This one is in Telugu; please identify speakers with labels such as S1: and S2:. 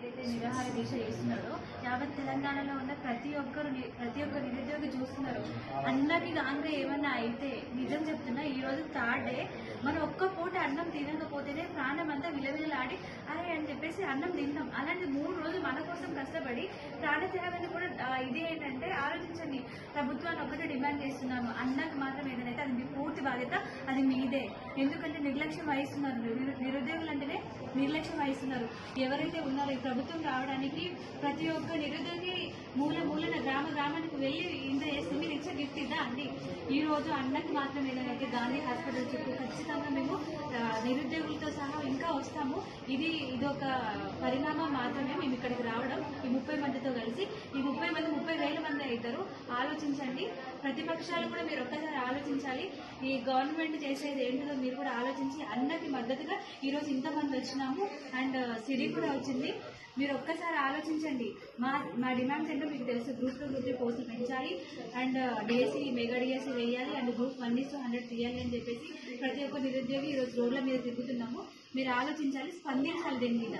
S1: ఏదైతే నిరాహార దీక్ష చేస్తున్నారో యావత్ తెలంగాణలో ఉన్న ప్రతి ఒక్కరు ప్రతి ఒక్క నిరుద్యోగి చూస్తున్నారు అన్నకి దాంట్లో ఏమన్నా అయితే నిజం చెప్తున్నా ఈ రోజు థర్డ్ డే మనం ఒక్క పూట అన్నం తినకపోతేనే ప్రాణం అంతా విలవిలలాడి అరే అని చెప్పేసి అన్నం తింటాం అలాంటి మూడు రోజులు మన కోసం కష్టపడి ప్రాణ త్యాగాన్ని కూడా ఆ, ఇది ఏంటంటే ఆలోచించండి. ప్రభుత్వాన్ని ఒకటే డిమాండ్ చేస్తున్నాము అన్నకు మాత్రం ఏదైతే అది మీ బాధ్యత అది మీదే. ఎందుకంటే నిర్లక్ష్యం వహిస్తున్నారు. నిరుద్యోగులు అంటేనే నిర్లక్ష్యం వహిస్తున్నారు. ఎవరైతే ఉన్నారో ఈ ప్రభుత్వం రావడానికి ప్రతి ఒక్క నిరుద్యోగి మూల మూలన గ్రామ గ్రామానికి వెళ్ళి ఇంత చేస్తే మీరు ఇచ్చే గిఫ్ట్ ఇదా అండి? ఈ రోజు అన్నకి మాత్రం ఏదైతే గాంధీ హాస్పిటల్ చుట్టూ ఖచ్చితంగా మేము నిరుద్యోగులతో సహా ఇంకా వస్తాము. ఇది ఇది ఒక పరిణామం మాత్రమే మేము ఇక్కడికి రావడం. ఈ ముప్పై మంది కలిసి ఈ ముప్పై మంది ముప్పై వేల ఆలోచించండి. ప్రతిపక్షాలు కూడా మీరు ఒక్కసారి ఆలోచించాలి. ఈ గవర్నమెంట్ చేసేది ఏంటిదో మీరు కూడా ఆలోచించి అన్నకి మద్దతుగా ఈరోజు ఇంతమంది వచ్చినాము. అండ్ uh, సిరి కూడా వచ్చింది. మీరు ఒక్కసారి ఆలోచించండి. మా మా డిమాండ్స్ ఏంటో మీకు తెలుసు. గ్రూప్ టూ గ్రూప్ త్రీ పోస్టులు పెంచాలి. And uh, DSC mega DSC వేయాలి. And group one is hundred తీయాలి అని చెప్పేసి ప్రతి ఒక్క నిరుద్యోగి ఈరోజు రోడ్ల మీద తిరుగుతున్నాము మీరు ఆలోచించాలి. స్పందించాలి దీని మీద.